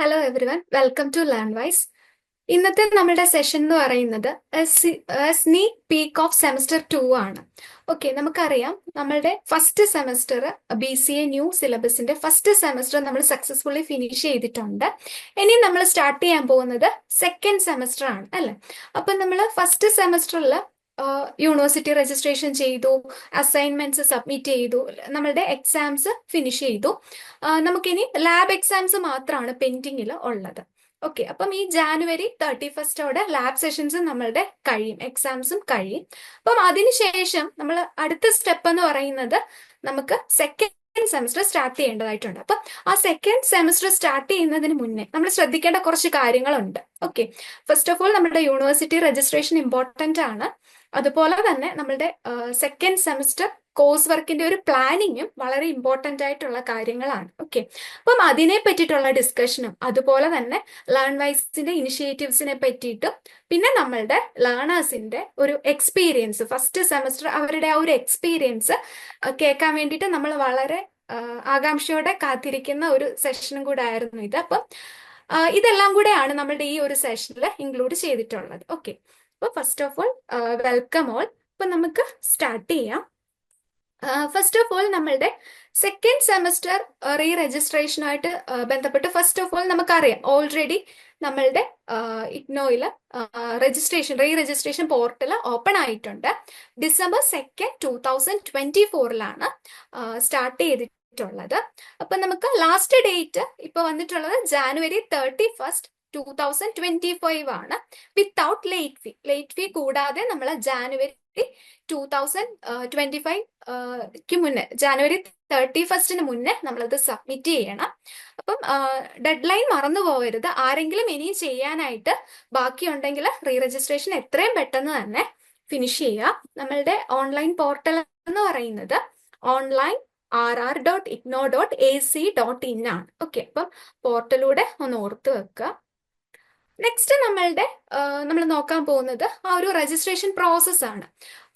Hello everyone welcome to learn wise ഇന്നത്തെ നമ്മുടെ session എന്ന് പറയുന്നത് sneak peek of semester two ആണ്. ഓക്കെ നമുക്കറിയാം നമ്മളുടെ first semester B C A new സിലബസിന്റെ first semester നമ്മൾ സക്സസ്ഫുള്ളി ഫിനിഷ് ചെയ്തിട്ടുണ്ട്. ഇനി നമ്മൾ സ്റ്റാർട്ട് ചെയ്യാൻ പോകുന്നത് സെക്കൻഡ് സെമസ്റ്റർ ആണ് അല്ലെ? അപ്പൊ നമ്മൾ ഫസ്റ്റ് സെമസ്റ്ററിൽ യൂണിവേഴ്സിറ്റി രജിസ്ട്രേഷൻ ചെയ്തു അസൈൻമെന്റ്സ് സബ്മിറ്റ് ചെയ്തു നമ്മളുടെ എക്സാംസ് ഫിനിഷ് ചെയ്തു. നമുക്കിനി ലാബ് എക്സാംസ് മാത്രമാണ് പെൻഡിങ്ങിൽ ഉള്ളത്. ഓക്കെ അപ്പം ഈ ജാനുവരി തേർട്ടി ഫസ്റ്റോടെ ലാബ് സെഷൻസ് നമ്മളുടെ കഴിയും എക്സാംസും കഴിയും. അപ്പം അതിനുശേഷം നമ്മൾ അടുത്ത സ്റ്റെപ്പ് എന്ന് പറയുന്നത് നമുക്ക് സെക്കൻഡ് സെമസ്റ്റർ സ്റ്റാർട്ട് ചെയ്യേണ്ടതായിട്ടുണ്ട്. അപ്പം ആ സെക്കൻഡ് സെമസ്റ്റർ സ്റ്റാർട്ട് ചെയ്യുന്നതിന് മുന്നേ നമ്മൾ ശ്രദ്ധിക്കേണ്ട കുറച്ച് കാര്യങ്ങളുണ്ട്. ഓക്കെ ഫസ്റ്റ് ഓഫ് ഓൾ നമ്മുടെ യൂണിവേഴ്സിറ്റി രജിസ്ട്രേഷൻ ഇമ്പോർട്ടന്റ് ആണ്. അതുപോലെ തന്നെ നമ്മളുടെ സെക്കൻഡ് സെമസ്റ്റർ കോഴ്സ് വർക്കിന്റെ ഒരു പ്ലാനിങ്ങും വളരെ ഇമ്പോർട്ടന്റ് ആയിട്ടുള്ള കാര്യങ്ങളാണ്. ഓക്കെ അപ്പം അതിനെ പറ്റിയിട്ടുള്ള ഡിസ്കഷനും അതുപോലെ തന്നെ ലേൺ വൈസിന്റെ ഇനിഷ്യേറ്റീവ്സിനെ പറ്റിയിട്ടും പിന്നെ നമ്മളുടെ ലേണേഴ്സിന്റെ ഒരു എക്സ്പീരിയൻസ് ഫസ്റ്റ് സെമസ്റ്റർ അവരുടെ ആ ഒരു എക്സ്പീരിയൻസ് കേൾക്കാൻ വേണ്ടിയിട്ട് നമ്മൾ വളരെ ആകാംക്ഷയോടെ കാത്തിരിക്കുന്ന ഒരു സെഷനും കൂടെ ആയിരുന്നു ഇത്. അപ്പം ഇതെല്ലാം കൂടെയാണ് നമ്മളുടെ ഈ ഒരു സെഷനിൽ ഇൻക്ലൂഡ് ചെയ്തിട്ടുള്ളത്. ഓക്കെ അപ്പോൾ first of all welcome all അപ്പൊ നമുക്ക് സ്റ്റാർട്ട് ചെയ്യാം. ഫസ്റ്റ് ഓഫ് ഓൾ നമ്മളുടെ സെക്കൻഡ് സെമസ്റ്റർ റീ രജിസ്ട്രേഷനുമായിട്ട് ബന്ധപ്പെട്ട് ഫസ്റ്റ് ഓഫ് ഓൾ നമുക്കറിയാം. ഓൾറെഡി നമ്മളുടെ ഇഗ്നോയിൽ registration re registration portal open ആയിട്ടുണ്ട്. December second two thousand twenty ഫോറിലാണ് start ചെയ്തിട്ടുള്ളത്. അപ്പൊ നമുക്ക് ലാസ്റ്റ് ഡേറ്റ് ഇപ്പോൾ വന്നിട്ടുള്ളത് January thirty first two thousand twenty five ആണ്. Without late fee late fee കൂടാതെ നമ്മൾ January two thousand twenty five മുന്നേ ജാനുവരി തേർട്ടി ഫസ്റ്റിന് മുന്നേ നമ്മളത് സബ്മിറ്റ് ചെയ്യണം. അപ്പം ഡെഡ് ലൈൻ മറന്നു പോകരുത് ആരെങ്കിലും ഇനിയും ചെയ്യാനായിട്ട് ബാക്കിയുണ്ടെങ്കിൽ റീ രജിസ്ട്രേഷൻ എത്രയും പെട്ടെന്ന് തന്നെ ഫിനിഷ് ചെയ്യുക. നമ്മളുടെ ഓൺലൈൻ പോർട്ടൽ എന്ന് പറയുന്നത് online R R dot IGNOU dot A C dot in ആണ്. ഓക്കെ അപ്പം പോർട്ടലൂടെ ഒന്ന് ഓർത്ത് വെക്കുക. നെക്സ്റ്റ് നമ്മളുടെ നമ്മൾ നോക്കാൻ പോകുന്നത് ആ ഒരു രജിസ്ട്രേഷൻ പ്രോസസ് ആണ്.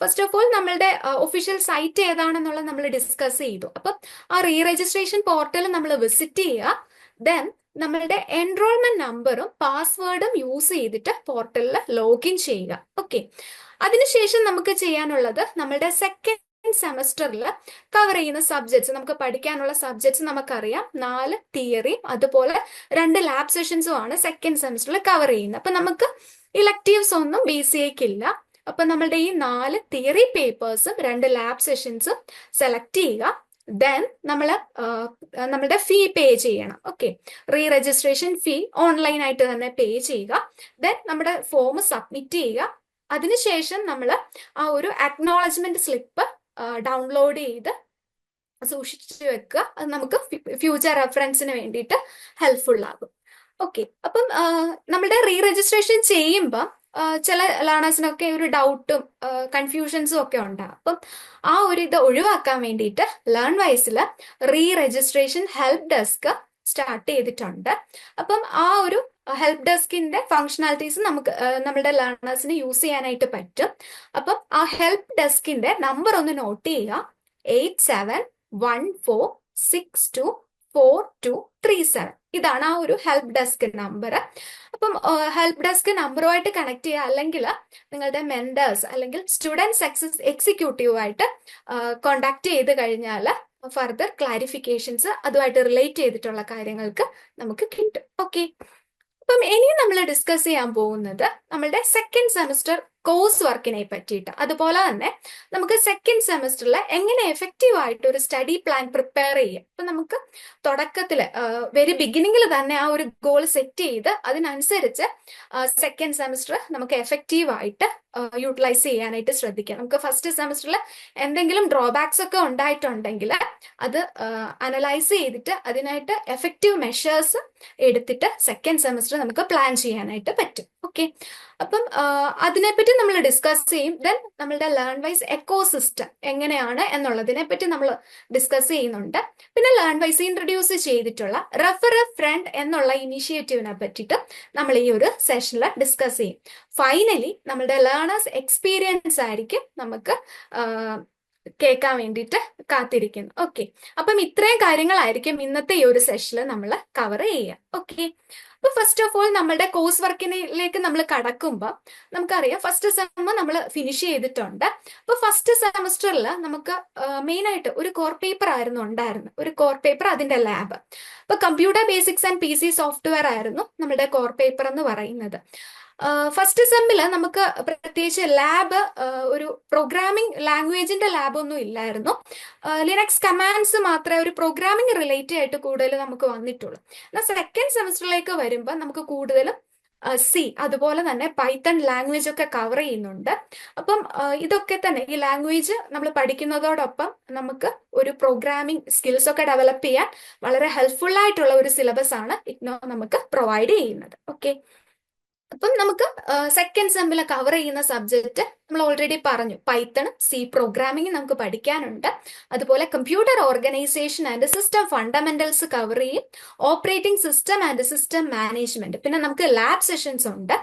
ഫസ്റ്റ് ഓഫ് ഓൾ നമ്മളുടെ ഒഫീഷ്യൽ സൈറ്റ് ഏതാണെന്നുള്ളത് നമ്മൾ ഡിസ്കസ് ചെയ്തു. അപ്പം ആ റീ രജിസ്ട്രേഷൻ പോർട്ടൽ നമ്മൾ വിസിറ്റ് ചെയ്യുക. ദെൻ നമ്മളുടെ എൻറോൾമെന്റ് നമ്പറും പാസ്വേഡും യൂസ് ചെയ്തിട്ട് പോർട്ടലിൽ ലോഗിൻ ചെയ്യുക. ഓക്കെ അതിനുശേഷം നമുക്ക് ചെയ്യാനുള്ളത് നമ്മളുടെ സെക്കൻഡ് സെമസ്റ്ററിൽ കവർ ചെയ്യുന്ന സബ്ജക്ട്സ് നമുക്ക് പഠിക്കാനുള്ള സബ്ജക്ട്സ് നമുക്കറിയാം. നാല് തിയറിയും അതുപോലെ രണ്ട് ലാബ് സെഷൻസും ആണ് സെക്കൻഡ് സെമസ്റ്ററിൽ കവർ ചെയ്യുന്നത്. അപ്പൊ നമുക്ക് ഇലക്റ്റീവ്സ് ഒന്നും ബി സി എക്കില്ല അപ്പൊ നമ്മളുടെ ഈ നാല് തിയറി പേപ്പേഴ്സും രണ്ട് ലാബ് സെഷൻസും സെലക്ട് ചെയ്യുക. ദെൻ നമ്മൾ നമ്മളുടെ ഫീ പേ ചെയ്യണം. Okay re registration fee online ആയിട്ട് തന്നെ പേ ചെയ്യുക. ദെൻ നമ്മുടെ ഫോം സബ്മിറ്റ് ചെയ്യുക. അതിനുശേഷം നമ്മൾ ആ ഒരു അക്നോളജ്മെന്റ് സ്ലിപ്പ് ഡൗൺലോഡ് ചെയ്ത് സൂക്ഷിച്ചു വെക്കുക. അത് നമുക്ക് ഫ്യൂച്ചർ റെഫറൻസിന് വേണ്ടിയിട്ട് ഹെൽപ്ഫുൾ ആകും. ഓക്കെ അപ്പം നമ്മുടെ റീ രജിസ്ട്രേഷൻ ചെയ്യുമ്പം ചില ലേണേഴ്സിനൊക്കെ ഒരു ഡൗട്ടും കൺഫ്യൂഷൻസും ഒക്കെ ഉണ്ടാകും അപ്പം ആ ഒരു ഇത് ഒഴിവാക്കാൻ വേണ്ടിയിട്ട് learn വൈസിൽ re registration help desk start ചെയ്തിട്ടുണ്ട്. അപ്പം ആ ഒരു ഹെൽപ്പ് ഡെസ്കിന്റെ ഫംഗ്ഷനാലിറ്റീസ് നമുക്ക് നമ്മുടെ ലേണേഴ്സിന് യൂസ് ചെയ്യാനായിട്ട് പറ്റും. അപ്പം ആ ഹെൽപ്പ് ഡെസ്കിന്റെ നമ്പർ ഒന്ന് നോട്ട് ചെയ്യുക. Eight seven one four six two four two three seven ഇതാണ് ആ ഒരു ഹെൽപ്പ് ഡെസ്ക് നമ്പർ അപ്പം ഹെൽപ്പ് ഡെസ്ക് നമ്പറുമായിട്ട് കണക്ട് ചെയ്യുക. അല്ലെങ്കിൽ നിങ്ങളുടെ മെന്റേഴ്സ് അല്ലെങ്കിൽ സ്റ്റുഡൻസ് എക്സസ് എക്സിക്യൂട്ടീവായിട്ട് കോണ്ടാക്ട് ചെയ്ത് കഴിഞ്ഞാൽ ഫർദർ ക്ലാരിഫിക്കേഷൻസ് അതുമായിട്ട് റിലേറ്റ് ചെയ്തിട്ടുള്ള കാര്യങ്ങൾക്ക് നമുക്ക് കിട്ടും. ഓക്കെ അപ്പം ഇനി നമ്മൾ ഡിസ്കസ് ചെയ്യാൻ പോകുന്നത് നമ്മളുടെ സെക്കൻഡ് സെമസ്റ്റർ കോഴ്സ് വർക്കിനെ പറ്റിയിട്ട്. അതുപോലെ തന്നെ നമുക്ക് സെക്കൻഡ് സെമസ്റ്ററിൽ എങ്ങനെ എഫക്റ്റീവ് ആയിട്ട് ഒരു സ്റ്റഡി പ്ലാൻ പ്രിപ്പയർ ചെയ്യാം. അപ്പൊ നമുക്ക് തുടക്കത്തിൽ വെരി ബിഗിനിങ്ങിൽ തന്നെ ആ ഒരു ഗോൾ സെറ്റ് ചെയ്ത് അതിനനുസരിച്ച് സെക്കൻഡ് സെമസ്റ്റർ നമുക്ക് എഫക്റ്റീവ് ആയിട്ട് യൂട്ടിലൈസ് ചെയ്യാനായിട്ട് ശ്രദ്ധിക്കാം. നമുക്ക് ഫസ്റ്റ് സെമസ്റ്ററിൽ എന്തെങ്കിലും ഡ്രോബാക്സ് ഒക്കെ ഉണ്ടായിട്ടുണ്ടെങ്കിൽ അത് അനലൈസ് ചെയ്തിട്ട് അതിനായിട്ട് എഫക്റ്റീവ് മെഷേഴ്സ് എടുത്തിട്ട് സെക്കൻഡ് സെമസ്റ്റർ നമുക്ക് പ്ലാൻ ചെയ്യാനായിട്ട് പറ്റും. ഓക്കെ അപ്പം ആ, അതിനെപ്പറ്റി നമ്മൾ ഡിസ്കസ് ചെയ്യും. ദെൻ നമ്മളുടെ ലേൺ വൈസ് എക്കോ സിസ്റ്റം എങ്ങനെയാണ് എന്നുള്ളതിനെ പറ്റി നമ്മൾ ഡിസ്കസ് ചെയ്യുന്നുണ്ട്. പിന്നെ ലേൺ വൈസ് ഇൻട്രൊഡ്യൂസ് ചെയ്തിട്ടുള്ള റെഫർ ഫ്രണ്ട് എന്നുള്ള ഇനിഷ്യേറ്റീവിനെ പറ്റിയിട്ട് നമ്മൾ ഈ ഒരു സെഷനിൽ ഡിസ്കസ് ചെയ്യും. ഫൈനലി നമ്മളുടെ ലേണേഴ്സ് എക്സ്പീരിയൻസ് ആയിരിക്കും നമുക്ക് കേൾക്കാൻ വേണ്ടിയിട്ട് കാത്തിരിക്കുന്നു ഓക്കെ അപ്പം ഇത്രയും കാര്യങ്ങളായിരിക്കും ഇന്നത്തെ ഈ ഒരു സെഷനിൽ നമ്മൾ കവർ ചെയ്യുക. ഓക്കെ അപ്പൊ ഫസ്റ്റ് ഓഫ് ഓൾ നമ്മുടെ കോഴ്സ് വർക്കിനിലേക്ക് നമ്മൾ കടക്കുമ്പോൾ നമുക്കറിയാം ഫസ്റ്റ് സെമ നമ്മൾ ഫിനിഷ് ചെയ്തിട്ടുണ്ട്. അപ്പൊ ഫസ്റ്റ് സെമസ്റ്ററിൽ നമുക്ക് മെയിൻ ആയിട്ട് ഒരു കോർ പേപ്പർ ആയിരുന്നു ഉണ്ടായിരുന്നത് ഒരു കോർ പേപ്പർ അതിന്റെ ലാബ് അപ്പൊ computer basics and P C software ആയിരുന്നു നമ്മുടെ കോർ പേപ്പർ എന്ന് പറയുന്നത്. ഫസ്റ്റ് സെമ്മിൽ നമുക്ക് പ്രത്യേകിച്ച് ലാബ് ഒരു പ്രോഗ്രാമിംഗ് ലാംഗ്വേജിന്റെ ലാബ് ഒന്നും ഇല്ലായിരുന്നു. ലിനക്സ് കമാൻഡ്സ് മാത്രമേ ഒരു പ്രോഗ്രാമിംഗ് റിലേറ്റഡ് ആയിട്ട് കൂടുതൽ നമുക്ക് വന്നിട്ടുള്ളൂ. എന്നാൽ സെക്കൻഡ് സെമസ്റ്ററിലേക്ക് വരുമ്പോൾ നമുക്ക് കൂടുതലും സി അതുപോലെ തന്നെ പൈത്തൺ ലാംഗ്വേജ് ഒക്കെ കവർ ചെയ്യുന്നുണ്ട്. അപ്പം ഇതൊക്കെ തന്നെ ഈ ലാംഗ്വേജ് നമ്മൾ പഠിക്കുന്നതോടൊപ്പം നമുക്ക് ഒരു പ്രോഗ്രാമിംഗ് സ്കിൽസ് ഒക്കെ ഡെവലപ്പ് ചെയ്യാൻ വളരെ ഹെൽപ്ഫുൾ ആയിട്ടുള്ള ഒരു സിലബസ് ആണ് ഇഗ്നോ നമുക്ക് പ്രൊവൈഡ് ചെയ്യുന്നത്. ഓക്കെ അപ്പം നമുക്ക് സെക്കൻഡ് സെമ്മിൽ കവർ ചെയ്യുന്ന സബ്ജക്റ്റ് നമ്മൾ ഓൾറെഡി പറഞ്ഞു. പൈത്തൺ സി പ്രോഗ്രാമിംഗ് നമുക്ക് പഠിക്കാനുണ്ട്. അതുപോലെ computer organisation and system fundamentals cover ചെയ്യും. Operating system and system management പിന്നെ നമുക്ക് ലാബ് സെഷൻസ് ഉണ്ട്.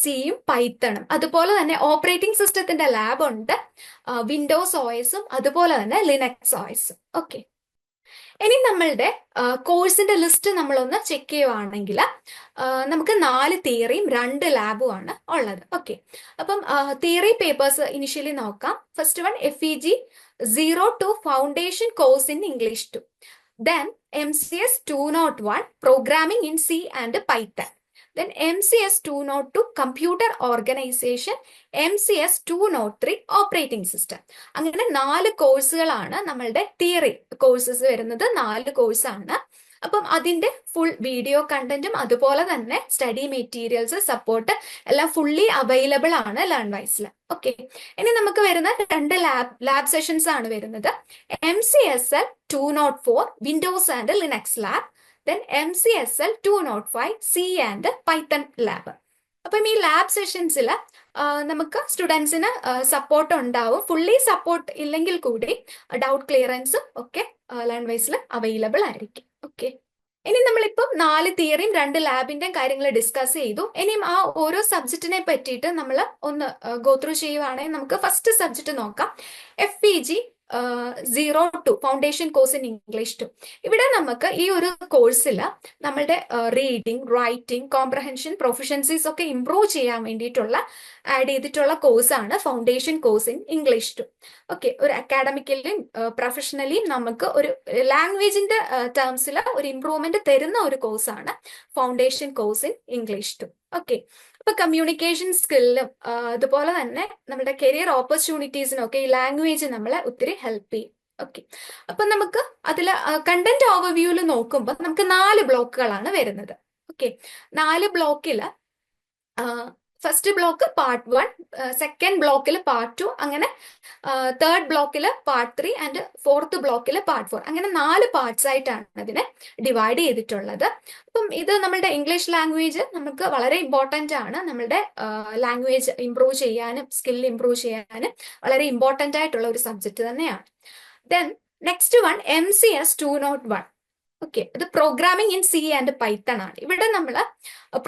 സിയും പൈത്തണും അതുപോലെ തന്നെ ഓപ്പറേറ്റിംഗ് സിസ്റ്റത്തിന്റെ ലാബ് ഉണ്ട്. വിൻഡോസ് ഓയസും അതുപോലെ തന്നെ ലിനക്സ് ഓയസും ഓക്കെ ഇനി നമ്മളുടെ കോഴ്സിന്റെ ലിസ്റ്റ് നമ്മളൊന്ന് ചെക്ക് ചെയ്യുവാണെങ്കിൽ നമുക്ക് നാല് തിയറിയും രണ്ട് ലാബും ആണ് ഉള്ളത്. ഓക്കെ അപ്പം തിയറി പേപ്പേഴ്സ് ഇനിഷ്യലി നോക്കാം. First one F E G zero two foundation course in English two then M C S two nought one programming in C and Python two nought two computer organisation M C S two nought three operating system അങ്ങനെ നാല് കോഴ്സുകളാണ് നമ്മളുടെ theory courses വരുന്നത്. നാല് കോഴ്സാണ് അപ്പം അതിന്റെ full video കണ്ടന്റും അതുപോലെ തന്നെ സ്റ്റഡി മെറ്റീരിയൽസ് സപ്പോർട്ട് എല്ലാം ഫുള്ളി അവൈലബിൾ ആണ് ലേൺ വൈസിൽ ഓക്കെ ഇനി നമുക്ക് വരുന്ന രണ്ട് ലാബ് ലാബ് സെഷൻസ് ആണ് വരുന്നത്. M C S L two nought four Windows and Linux lab then M C S L two nought five C and Python lab അപ്പം ഈ ലാബ് സെഷൻസിൽ നമുക്ക് സ്റ്റുഡൻസിന് സപ്പോർട്ട് ഉണ്ടാവും. ഫുള്ളി സപ്പോർട്ട് ഇല്ലെങ്കിൽ കൂടി ഡൗട്ട് ക്ലിയറൻസും ഒക്കെ ലേൺ വൈസിൽ അവൈലബിൾ ആയിരിക്കും. ഓക്കെ ഇനി നമ്മളിപ്പം നാല് തിയറിയും രണ്ട് ലാബിന്റെയും കാര്യങ്ങൾ ഡിസ്കസ് ചെയ്തു. ഇനിയും ആ ഓരോ സബ്ജക്റ്റിനെ പറ്റിയിട്ട് നമ്മൾ ഒന്ന് ഗോത്രൂ ചെയ്യുവാണെങ്കിൽ നമുക്ക് ഫസ്റ്റ് സബ്ജക്റ്റ് നോക്കാം. F P G zero two foundation course in English two ഇവിടെ നമുക്ക് ഈ ഒരു കോഴ്സിൽ നമ്മളുടെ റീഡിങ് റൈറ്റിംഗ് കോംപ്രഹെൻഷൻ പ്രൊഫഷൻസീസ് ഒക്കെ ഇംപ്രൂവ് ചെയ്യാൻ വേണ്ടിയിട്ടുള്ള ആഡ് ചെയ്തിട്ടുള്ള കോഴ്സാണ് foundation course in English two okay ഒരു അക്കാഡമിക്കലിയും പ്രൊഫഷണലിയും നമുക്ക് ഒരു ലാംഗ്വേജിന്റെ ടേംസിൽ ഒരു ഇംപ്രൂവ്മെന്റ് തരുന്ന ഒരു കോഴ്സാണ് foundation course in English two okay ഇപ്പൊ കമ്മ്യൂണിക്കേഷൻ സ്കില്ലും അതുപോലെ തന്നെ നമ്മുടെ കരിയർ ഓപ്പർച്യൂണിറ്റീസിനും ഒക്കെ ഈ ലാംഗ്വേജ് നമ്മളെ ഒത്തിരി ഹെൽപ്പ് ചെയ്യും. ഓക്കെ അപ്പൊ നമുക്ക് അതിൽ കണ്ടന്റ് ഓവർവ്യൂവിൽ നോക്കുമ്പോൾ നമുക്ക് നാല് ബ്ലോക്കുകളാണ് വരുന്നത്. ഓക്കെ നാല് ബ്ലോക്കിൽ first block part one second ബ്ലോക്കിൽ പാർട്ട് ടു അങ്ങനെ തേർഡ് ബ്ലോക്കിൽ പാർട്ട് ത്രീ ആൻഡ് ഫോർത്ത് ബ്ലോക്കിൽ പാർട്ട് ഫോർ അങ്ങനെ നാല് പാർട്സ് ആയിട്ടാണ് അതിനെ ഡിവൈഡ് ചെയ്തിട്ടുള്ളത്. അപ്പം ഇത് നമ്മളുടെ ഇംഗ്ലീഷ് ലാംഗ്വേജ് നമുക്ക് വളരെ ഇമ്പോർട്ടന്റ് ആണ്. നമ്മളുടെ ലാംഗ്വേജ് ഇംപ്രൂവ് ചെയ്യാനും സ്കിൽ ഇംപ്രൂവ് ചെയ്യാനും വളരെ ഇമ്പോർട്ടന്റ് ആയിട്ടുള്ള ഒരു സബ്ജക്റ്റ് തന്നെയാണ്. Then next one M C S two nought one okay ഇത് programming in C and Python ആണ്. ഇവിടെ നമ്മൾ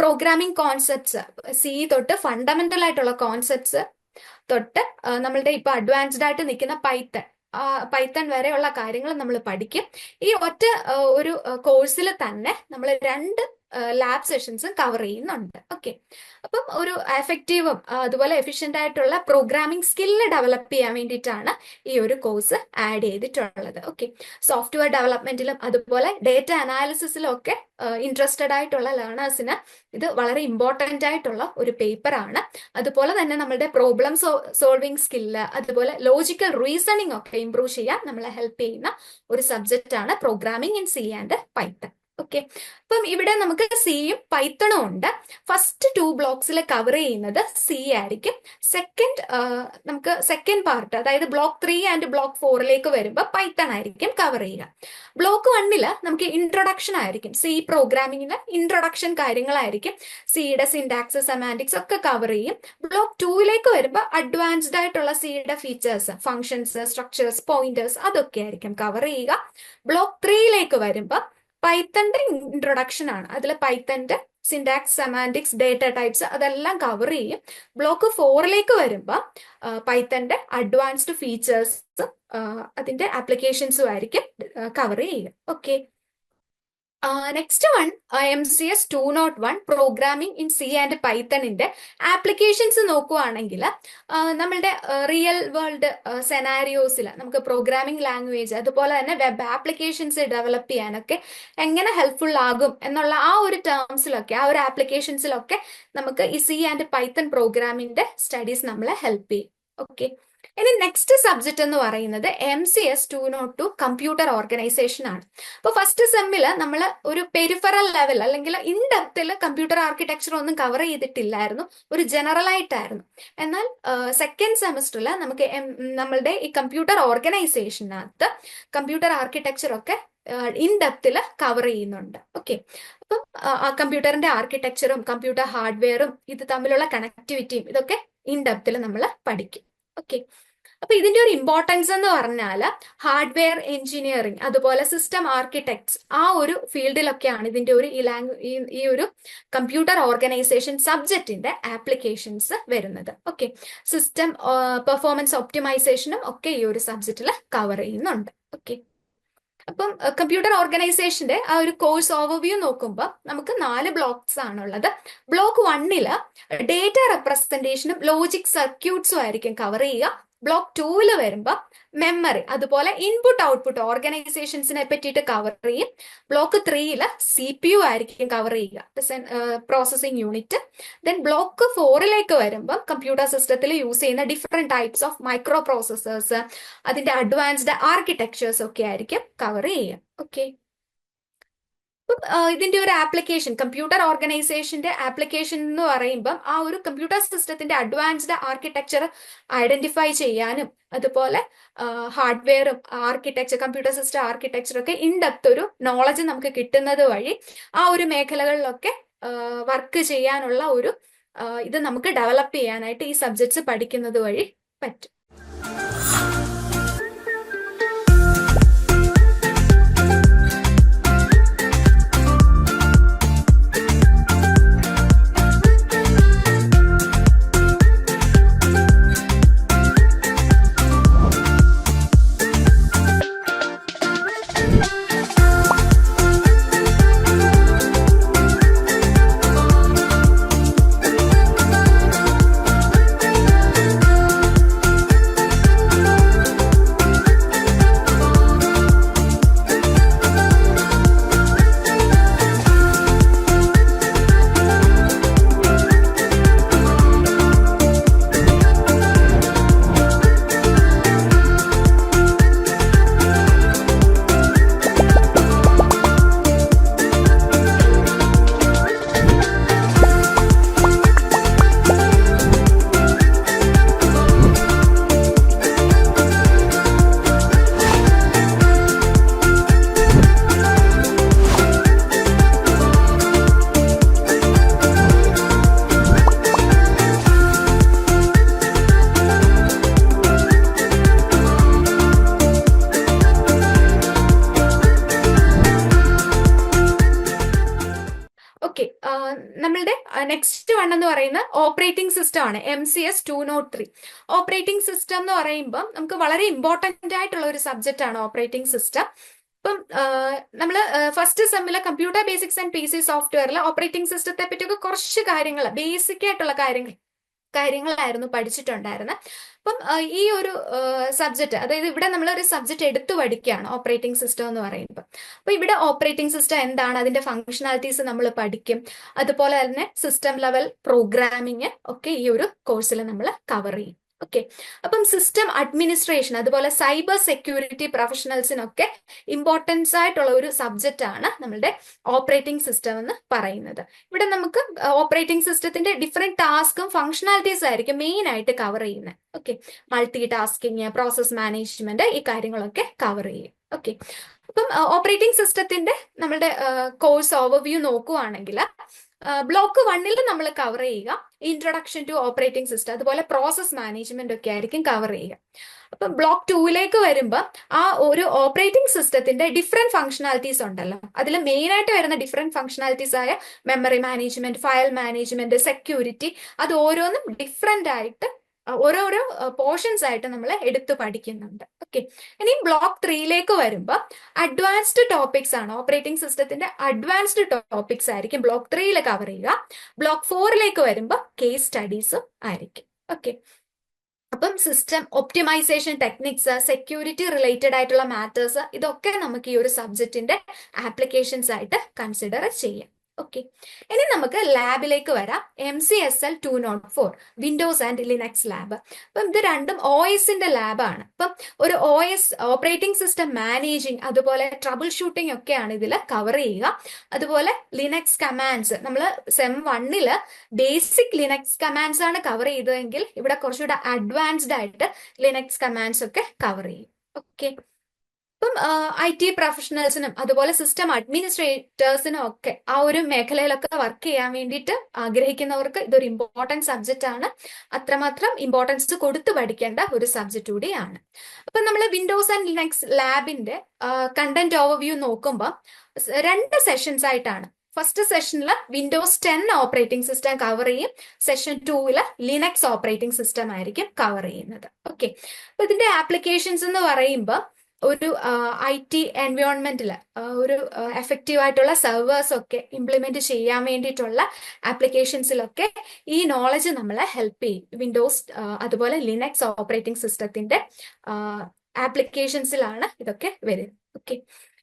പ്രോഗ്രാമിംഗ് കോൺസെപ്റ്റ്സ് സി തൊട്ട് ഫണ്ടമെന്റൽ ആയിട്ടുള്ള കോൺസെപ്റ്റ്സ് തൊട്ട് നമ്മളുടെ ഇപ്പൊ അഡ്വാൻസ്ഡ് ആയിട്ട് നിൽക്കുന്ന പൈത്തൺ പൈത്തൺ വരെയുള്ള കാര്യങ്ങൾ നമ്മൾ പഠിക്കും. ഈ ഒറ്റ ഒരു കോഴ്സിൽ തന്നെ നമ്മൾ രണ്ട് ലാബ് സെഷൻസും കവർ ചെയ്യുന്നുണ്ട്. ഓക്കെ അപ്പം ഒരു എഫക്റ്റീവും അതുപോലെ എഫിഷ്യന്റ് ആയിട്ടുള്ള പ്രോഗ്രാമിംഗ് സ്കില്ല് ഡെവലപ്പ് ചെയ്യാൻ വേണ്ടിയിട്ടാണ് ഈ ഒരു കോഴ്സ് ആഡ് ചെയ്തിട്ടുള്ളത്. ഓക്കെ സോഫ്റ്റ്വെയർ ഡെവലപ്മെന്റിലും അതുപോലെ ഡേറ്റ അനാലിസിസിലും ഒക്കെ ഇൻട്രസ്റ്റഡ് ആയിട്ടുള്ള ലേണേഴ്സിന് ഇത് വളരെ ഇമ്പോർട്ടന്റ് ആയിട്ടുള്ള ഒരു പേപ്പറാണ് അതുപോലെ തന്നെ നമ്മുടെ പ്രോബ്ലം സോൾവിങ് സ്കില്ല് അതുപോലെ ലോജിക്കൽ റീസണിങ് ഒക്കെ ഇംപ്രൂവ് ചെയ്യാൻ നമ്മളെ ഹെൽപ്പ് ചെയ്യുന്ന ഒരു സബ്ജക്റ്റാണ് programming in C and Python okay അപ്പം ഇവിടെ നമുക്ക് സിയും പൈത്തണും ഉണ്ട്. ഫസ്റ്റ് ടു ബ്ലോക്സിൽ കവർ ചെയ്യുന്നത് സി ആയിരിക്കും. സെക്കൻഡ് നമുക്ക് സെക്കൻഡ് പാർട്ട് അതായത് ബ്ലോക്ക് ത്രീ ആൻഡ് ബ്ലോക്ക് ഫോറിലേക്ക് വരുമ്പോൾ പൈത്തൺ ആയിരിക്കും കവർ ചെയ്യുക. ബ്ലോക്ക് വണ്ണിൽ നമുക്ക് ഇൻട്രൊഡക്ഷൻ ആയിരിക്കും. സി പ്രോഗ്രാമിങ്ങിന് ഇൻട്രൊഡക്ഷൻ കാര്യങ്ങളായിരിക്കും. സിയുടെ സിൻഡാക്സ് സെമാന്റിക്സ് ഒക്കെ കവർ ചെയ്യും. ബ്ലോക്ക് ടൂവിലേക്ക് വരുമ്പോൾ അഡ്വാൻസ്ഡ് ആയിട്ടുള്ള സിയുടെ ഫീച്ചേഴ്സ് ഫങ്ഷൻസ് സ്ട്രക്ചേഴ്സ് പോയിന്റേഴ്സ് അതൊക്കെ ആയിരിക്കും കവർ ചെയ്യുക. ബ്ലോക്ക് ത്രീയിലേക്ക് വരുമ്പോൾ പൈത്തന്റെ ഇൻട്രൊഡക്ഷൻ ആണ്. അതിൽ പൈത്തന്റെ സിൻഡാക്സ് സെമാന്റിക്സ് ഡേറ്റ ടൈപ്സ് അതെല്ലാം കവർ ചെയ്യും. ബ്ലോക്ക് ഫോറിലേക്ക് വരുമ്പോൾ പൈത്തന്റെ അഡ്വാൻസ്ഡ് ഫീച്ചേഴ്സ് അതിന്റെ ആപ്ലിക്കേഷൻസും ആയിരിക്കും കവർ ചെയ്യുക okay next one M C S two nought one programming in C and പൈത്തണിന്റെ applications നോക്കുവാണെങ്കിൽ നമ്മളുടെ റിയൽ വേൾഡ് സെനാരിയോസിൽ നമുക്ക് പ്രോഗ്രാമിംഗ് ലാംഗ്വേജ് അതുപോലെ തന്നെ വെബ് ആപ്ലിക്കേഷൻസ് ഡെവലപ്പ് ചെയ്യാനൊക്കെ എങ്ങനെ ഹെൽപ്ഫുൾ ആകും എന്നുള്ള ആ ഒരു ടേംസിലൊക്കെ ആ ഒരു ആപ്ലിക്കേഷൻസിലൊക്കെ നമുക്ക് ഈ സി ആൻഡ് പൈത്തൺ പ്രോഗ്രാമിംഗിന്റെ സ്റ്റഡീസ് നമ്മളെ ഹെൽപ്പ് ചെയ്യും. ഓക്കെ ഇനി നെക്സ്റ്റ് സബ്ജക്ട് എന്ന് പറയുന്നത് M C S two nought two computer organisation ആണ്. അപ്പോൾ ഫസ്റ്റ് സെമ്മിൽ നമ്മൾ ഒരു പെരിഫറൽ ലെവൽ അല്ലെങ്കിൽ ഇൻ ഡെപ്തിൽ കമ്പ്യൂട്ടർ ആർക്കിടെക്ചർ ഒന്നും കവർ ചെയ്തിട്ടില്ലായിരുന്നു. ഒരു ജനറൽ ആയിട്ടായിരുന്നു എന്നാൽ സെക്കൻഡ് സെമസ്റ്ററിൽ നമുക്ക് നമ്മളുടെ ഈ കമ്പ്യൂട്ടർ ഓർഗനൈസേഷനകത്ത് കമ്പ്യൂട്ടർ ആർക്കിടെക്ചർ ഒക്കെ ഇൻ ഡെപ്തിൽ കവർ ചെയ്യുന്നുണ്ട്. ഓക്കെ അപ്പം കമ്പ്യൂട്ടറിന്റെ ആർക്കിടെക്ചറും കമ്പ്യൂട്ടർ ഹാർഡ്വെയറും ഇത് തമ്മിലുള്ള കണക്ടിവിറ്റിയും ഇതൊക്കെ ഇൻ ഡെപ്തിൽ നമ്മൾ പഠിക്കും. ഓക്കെ അപ്പൊ ഇതിന്റെ ഒരു ഇമ്പോർട്ടൻസ് എന്ന് പറഞ്ഞാൽ ഹാർഡ്വെയർ എഞ്ചിനീയറിംഗ് അതുപോലെ സിസ്റ്റം ആർക്കിടെക്ട്സ് ആ ഒരു ഫീൽഡിലൊക്കെയാണ് ഇതിന്റെ ഒരു ഈ ഒരു കമ്പ്യൂട്ടർ ഓർഗനൈസേഷൻ സബ്ജക്റ്റിന്റെ ആപ്ലിക്കേഷൻസ് വരുന്നത്. ഓക്കെ സിസ്റ്റം പെർഫോമൻസ് ഒപ്റ്റിമൈസേഷനും ഒക്കെ ഈ ഒരു സബ്ജക്റ്റിൽ കവർ ചെയ്യുന്നുണ്ട്. ഓക്കെ അപ്പം കമ്പ്യൂട്ടർ ഓർഗനൈസേഷന്റെ ആ ഒരു കോഴ്സ് ഓവർവ്യൂ നോക്കുമ്പോൾ നമുക്ക് നാല് ബ്ലോക്സ് ആണുള്ളത്. ബ്ലോക്ക് വണ്ണിൽ ഡേറ്റ റെപ്രസെന്റേഷനും ലോജിക് സർക്യൂട്ട്സും ആയിരിക്കും കവർ ചെയ്യുക. ബ്ലോക്ക് ടൂവിൽ വരുമ്പോൾ മെമ്മറി അതുപോലെ ഇൻപുട്ട് ഔട്ട്പുട്ട് ഓർഗനൈസേഷൻസിനെ പറ്റിയിട്ട് കവർ ചെയ്യും. ബ്ലോക്ക് ത്രീയിൽ സി പി യു ആയിരിക്കും കവർ ചെയ്യുക. പ്രോസസ്സിംഗ് യൂണിറ്റ് ദെൻ ബ്ലോക്ക് ഫോറിലേക്ക് വരുമ്പോൾ കമ്പ്യൂട്ടർ സിസ്റ്റത്തിൽ യൂസ് ചെയ്യുന്ന different types of microprocessors അതിന്റെ അഡ്വാൻസ്ഡ് ആർക്കിടെക്ചേഴ്സ് ഒക്കെ ആയിരിക്കും കവർ ചെയ്യുക. ഓക്കെ ഇതിന്റെ ഒരു ആപ്ലിക്കേഷൻ കമ്പ്യൂട്ടർ ഓർഗനൈസേഷന്റെ ആപ്ലിക്കേഷൻ എന്ന് പറയുമ്പം ആ ഒരു കമ്പ്യൂട്ടർ സിസ്റ്റത്തിന്റെ അഡ്വാൻസ്ഡ് ആർക്കിടെക്ചർ ഐഡന്റിഫൈ ചെയ്യാനും അതുപോലെ ഹാർഡ്വെയറും ആർക്കിടെക്ചർ കമ്പ്യൂട്ടർ സിസ്റ്റം ആർക്കിടെക്ചറും ഒക്കെ ഇൻഡെപ്ത് ഒരു നോളജ് നമുക്ക് കിട്ടുന്നത് വഴി ആ ഒരു മേഖലകളിലൊക്കെ വർക്ക് ചെയ്യാനുള്ള ഒരു ഇത് നമുക്ക് ഡെവലപ്പ് ചെയ്യാനായിട്ട് ഈ സബ്ജക്ട്സ് പഠിക്കുന്നത് വഴി പറ്റും. വൺ എന്ന് പറയുന്ന ഓപ്പറേറ്റിംഗ് സിസ്റ്റം ആണ്. M C S two nought three operating system എന്ന് പറയുമ്പോൾ നമുക്ക് വളരെ ഇമ്പോർട്ടന്റ് ആയിട്ടുള്ള ഒരു സബ്ജക്റ്റ് ആണ് ഓപ്പറേറ്റിംഗ് സിസ്റ്റം ഇപ്പം നമ്മൾ first സെമ്മിലെ computer basics and P C സോഫ്റ്റ്വെയറിൽ ഓപ്പറേറ്റിംഗ് സിസ്റ്റത്തെ പറ്റിയൊക്കെ കുറച്ച് കാര്യങ്ങൾ ബേസിക് ആയിട്ടുള്ള കാര്യങ്ങൾ കാര്യങ്ങളായിരുന്നു പഠിച്ചിട്ടുണ്ടായിരുന്നത് അപ്പം ഈ ഒരു സബ്ജക്റ്റ് അതായത് ഇവിടെ നമ്മൾ ഒരു സബ്ജക്റ്റ് എടുത്തു പഠിക്കുകയാണ് ഓപ്പറേറ്റിംഗ് സിസ്റ്റം എന്ന് പറയുമ്പോൾ അപ്പൊ ഇവിടെ ഓപ്പറേറ്റിംഗ് സിസ്റ്റം എന്താണ് അതിന്റെ ഫങ്ഷണാലിറ്റീസ് നമ്മൾ പഠിക്കും. അതുപോലെ തന്നെ സിസ്റ്റം ലെവൽ പ്രോഗ്രാമിംഗ് ഒക്കെ ഈ ഒരു കോഴ്സിൽ നമ്മൾ കവർ ചെയ്യും. ഓക്കെ അപ്പം സിസ്റ്റം അഡ്മിനിസ്ട്രേഷൻ അതുപോലെ സൈബർ സെക്യൂരിറ്റി പ്രൊഫഷണൽസിനൊക്കെ ഇമ്പോർട്ടൻസ് ആയിട്ടുള്ള ഒരു സബ്ജക്റ്റ് ആണ് നമ്മളുടെ ഓപ്പറേറ്റിംഗ് സിസ്റ്റം എന്ന് പറയുന്നത്. ഇവിടെ നമുക്ക് ഓപ്പറേറ്റിംഗ് സിസ്റ്റത്തിന്റെ ഡിഫറെന്റ് ടാസ്കും ഫങ്ഷണാലിറ്റീസ് ആയിരിക്കും മെയിൻ ആയിട്ട് കവർ ചെയ്യുന്നത്. Okay multi tasking process management ഈ കാര്യങ്ങളൊക്കെ കവർ ചെയ്യും. ഓക്കെ അപ്പം ഓപ്പറേറ്റിംഗ് സിസ്റ്റത്തിന്റെ നമ്മുടെ കോഴ്സ് ഓവർവ്യൂ നോക്കുവാണെങ്കിൽ ബ്ലോക്ക് വണ്ണിൽ നമ്മൾ കവർ ചെയ്യുക. ഇൻട്രൊഡക്ഷൻ ടു ഓപ്പറേറ്റിംഗ് സിസ്റ്റം അതുപോലെ പ്രോസസ് മാനേജ്മെന്റ് ഒക്കെ ആയിരിക്കും കവർ ചെയ്യുക. അപ്പം ബ്ലോക്ക് ടൂവിലേക്ക് വരുമ്പോൾ ആ ഒരു ഓപ്പറേറ്റിംഗ് സിസ്റ്റത്തിന്റെ ഡിഫറെന്റ് ഫംഗ്ഷനാലിറ്റീസ് ഉണ്ടല്ലോ. അതിൽ മെയിൻ ആയിട്ട് വരുന്ന ഡിഫറെന്റ് ഫംഗ്ഷനാലിറ്റീസ് ആയ memory management file management security അത് ഓരോന്നും ഡിഫറെന്റ് ആയിട്ട് ഓരോരോ പോർഷൻസ് ആയിട്ട് നമ്മൾ എടുത്തു പഠിക്കുന്നുണ്ട്. ഓക്കെ ഇനി ബ്ലോക്ക് ത്രീയിലേക്ക് വരുമ്പോൾ അഡ്വാൻസ്ഡ് ടോപ്പിക്സ് ആണ്. ഓപ്പറേറ്റിംഗ് സിസ്റ്റത്തിന്റെ അഡ്വാൻസ്ഡ് ടോപ്പിക്സ് ആയിരിക്കും ബ്ലോക്ക് ത്രീയിൽ കവർ ചെയ്യുക. ബ്ലോക്ക് ഫോറിലേക്ക് വരുമ്പോൾ കേസ് സ്റ്റഡീസും ആയിരിക്കും. ഓക്കെ അപ്പം system optimization techniques security related ആയിട്ടുള്ള മാറ്റേഴ്സ് ഇതൊക്കെ നമുക്ക് ഈ ഒരു സബ്ജക്റ്റിന്റെ ആപ്ലിക്കേഷൻസ് ആയിട്ട് കൺസിഡർ ചെയ്യാം. ഓക്കെ ഇനി നമുക്ക് ലാബിലേക്ക് വരാം. M C S L two nought four Windows and Linux lab അപ്പം ഇത് രണ്ടും ഒ എസിന്റെ ലാബാണ് അപ്പം ഒരു O S operating system managing അതുപോലെ ട്രബിൾ ഷൂട്ടിംഗ് ഒക്കെയാണ് ഇതിൽ കവർ ചെയ്യുക. അതുപോലെ ലിനക്സ് കമാൻഡ്സ് നമ്മൾ സെം വണ്ണിൽ ബേസിക് ലിനക്സ് കമാൻഡ്സ് ആണ് കവർ ചെയ്തതെങ്കിൽ ഇവിടെ കുറച്ചുകൂടെ അഡ്വാൻസ്ഡ് ആയിട്ട് ലിനക്സ് കമാൻഡ്സ് ഒക്കെ കവർ ചെയ്യും. ഓക്കെ ഇപ്പം ഐ ടി പ്രൊഫഷണൽസിനും അതുപോലെ സിസ്റ്റം അഡ്മിനിസ്ട്രേറ്റേഴ്സിനും ഒക്കെ ആ ഒരു മേഖലയിലൊക്കെ വർക്ക് ചെയ്യാൻ വേണ്ടിയിട്ട് ആഗ്രഹിക്കുന്നവർക്ക് ഇതൊരു ഇമ്പോർട്ടന്റ് സബ്ജക്റ്റ് ആണ്. അത്രമാത്രം ഇമ്പോർട്ടൻസ് കൊടുത്തു പഠിക്കേണ്ട ഒരു സബ്ജക്റ്റ് കൂടിയാണ്. അപ്പം നമ്മൾ വിൻഡോസ് ആൻഡ് ലിനക്സ് ലാബിന്റെ കണ്ടന്റ് ഓവർവ്യൂ നോക്കുമ്പോൾ രണ്ട് സെഷൻസ് ആയിട്ടാണ്. ഫസ്റ്റ് സെഷനിൽ Windows ten operating system cover ചെയ്യും. സെഷൻ ടൂവിൽ ലിനക്സ് ഓപ്പറേറ്റിംഗ് സിസ്റ്റം ആയിരിക്കും കവർ ചെയ്യുന്നത്. ഓക്കെ അപ്പൊ ഇതിന്റെ ആപ്ലിക്കേഷൻസ് എന്ന് പറയുമ്പോൾ ഒരു ഐ ടി എൻവയോൺമെന്റിൽ ഒരു എഫക്റ്റീവ് ആയിട്ടുള്ള സെർവേഴ്സ് ഒക്കെ ഇംപ്ലിമെന്റ് ചെയ്യാൻ വേണ്ടിയിട്ടുള്ള ആപ്ലിക്കേഷൻസിലൊക്കെ ഈ നോളജ് നമ്മളെ ഹെൽപ്പ് ചെയ്യും. വിൻഡോസ് അതുപോലെ ലിനക്സ് ഓപ്പറേറ്റിംഗ് സിസ്റ്റത്തിന്റെ ആപ്ലിക്കേഷൻസിലാണ് ഇതൊക്കെ വരുന്നത്. ഓക്കെ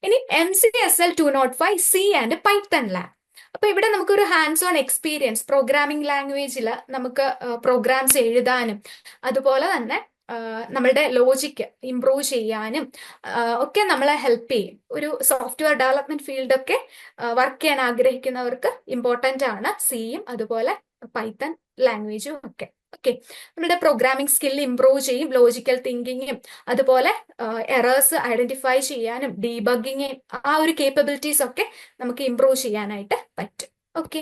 ഇനി M C S L two nought five C and Python lab അപ്പൊ ഇവിടെ നമുക്കൊരു ഹാൻഡ്സ് ഓൺ എക്സ്പീരിയൻസ് പ്രോഗ്രാമിംഗ് ലാംഗ്വേജിൽ നമുക്ക് പ്രോഗ്രാംസ് എഴുതാനും അതുപോലെ തന്നെ നമ്മളുടെ ലോജിക്ക് ഇംപ്രൂവ് ചെയ്യാനും ഒക്കെ നമ്മളെ ഹെൽപ്പ് ചെയ്യും. ഒരു സോഫ്റ്റ്വെയർ ഡെവലപ്മെന്റ് ഫീൽഡൊക്കെ വർക്ക് ചെയ്യാൻ ആഗ്രഹിക്കുന്നവർക്ക് ഇമ്പോർട്ടന്റ് ആണ്. സിയും അതുപോലെ പൈത്തൺ ലാംഗ്വേജും ഒക്കെ. ഓക്കെ നമ്മുടെ പ്രോഗ്രാമിംഗ് സ്കിൽ ഇംപ്രൂവ് ചെയ്യും ലോജിക്കൽ തിങ്കിങ്ങും അതുപോലെ എറേഴ്സ് ഐഡന്റിഫൈ ചെയ്യാനും ഡീബഗിങ്ങും ആ ഒരു കേപ്പബിലിറ്റീസ് ഒക്കെ നമുക്ക് ഇംപ്രൂവ് ചെയ്യാനായിട്ട് പറ്റും. ഓക്കെ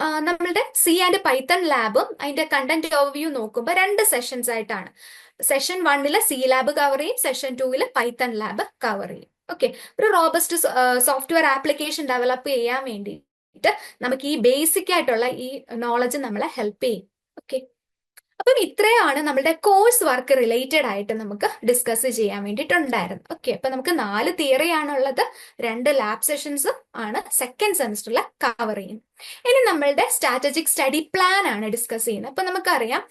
നമ്മളുടെ സി ആൻഡ് പൈത്തൺ ലാബും അതിന്റെ കണ്ടന്റ് ഓവർവ്യൂ നോക്കുമ്പോൾ രണ്ട് സെഷൻസ് ആയിട്ടാണ്. സെഷൻ വണ്ണിൽ സി ലാബ് കവർ ചെയ്യും സെഷൻ ടൂവിൽ പൈത്തൺ ലാബ് കവർ ചെയ്യും. ഓക്കെ ഒരു റോബസ്റ്റ് സോഫ്റ്റ്വെയർ ആപ്ലിക്കേഷൻ ഡെവലപ്പ് ചെയ്യാൻ വേണ്ടിയിട്ട് നമുക്ക് ഈ ബേസിക് ആയിട്ടുള്ള ഈ നോളജ് നമ്മളെ ഹെൽപ്പ് ചെയ്യും. ഓക്കെ അപ്പം ഇത്രയാണ് നമ്മുടെ കോഴ്സ് വർക്ക് റിലേറ്റഡ് ആയിട്ട് നമുക്ക് ഡിസ്കസ് ചെയ്യാൻ വേണ്ടിയിട്ടുണ്ടായിരുന്നു ഓക്കെ അപ്പൊ നമുക്ക് നാല് തിയറി ആണുള്ളത്. രണ്ട് ലാബ് സെഷൻസും ആണ് സെക്കൻഡ് സെമിസ്റ്ററിൽ കവർ ചെയ്യുന്നത്. ഇനി നമ്മളുടെ സ്ട്രാറ്റജിക് സ്റ്റഡി പ്ലാൻ ആണ് ഡിസ്കസ് ചെയ്യുന്നത്. അപ്പൊ നമുക്കറിയാം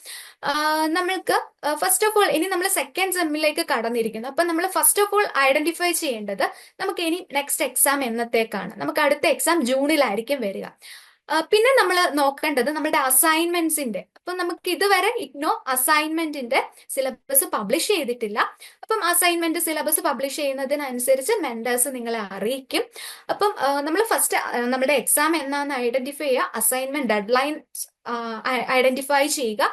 നമ്മൾക്ക് ഫസ്റ്റ് ഓഫ് ഓൾ ഇനി നമ്മൾ സെക്കൻഡ് സെമ്മിലേക്ക് കടന്നിരിക്കുന്നു. അപ്പൊ നമ്മൾ ഫസ്റ്റ് ഓഫ് ഓൾ ഐഡന്റിഫൈ ചെയ്യേണ്ടത് നമുക്ക് ഇനി നെക്സ്റ്റ് എക്സാം എന്നത്തേക്കാണ്. നമുക്ക് അടുത്ത എക്സാം ജൂണിലായിരിക്കും വരിക. പിന്നെ നമ്മൾ നോക്കേണ്ടത് നമ്മുടെ അസൈൻമെന്റ്സിന്റെ അപ്പൊ നമുക്ക് ഇതുവരെ ഇഗ്നോ അസൈൻമെന്റിന്റെ സിലബസ് പബ്ലിഷ് ചെയ്തിട്ടില്ല. അപ്പം അസൈൻമെന്റ് സിലബസ് പബ്ലിഷ് ചെയ്യുന്നതിനനുസരിച്ച് മെന്റേഴ്സ് നിങ്ങളെ അറിയിക്കും. അപ്പം നമ്മൾ ഫസ്റ്റ് നമ്മുടെ എക്സാം എന്നാന്ന് ഐഡന്റിഫൈ ചെയ്യുക. അസൈൻമെന്റ് ഡെഡ് ലൈൻ ഐഡന്റിഫൈ ചെയ്യുക.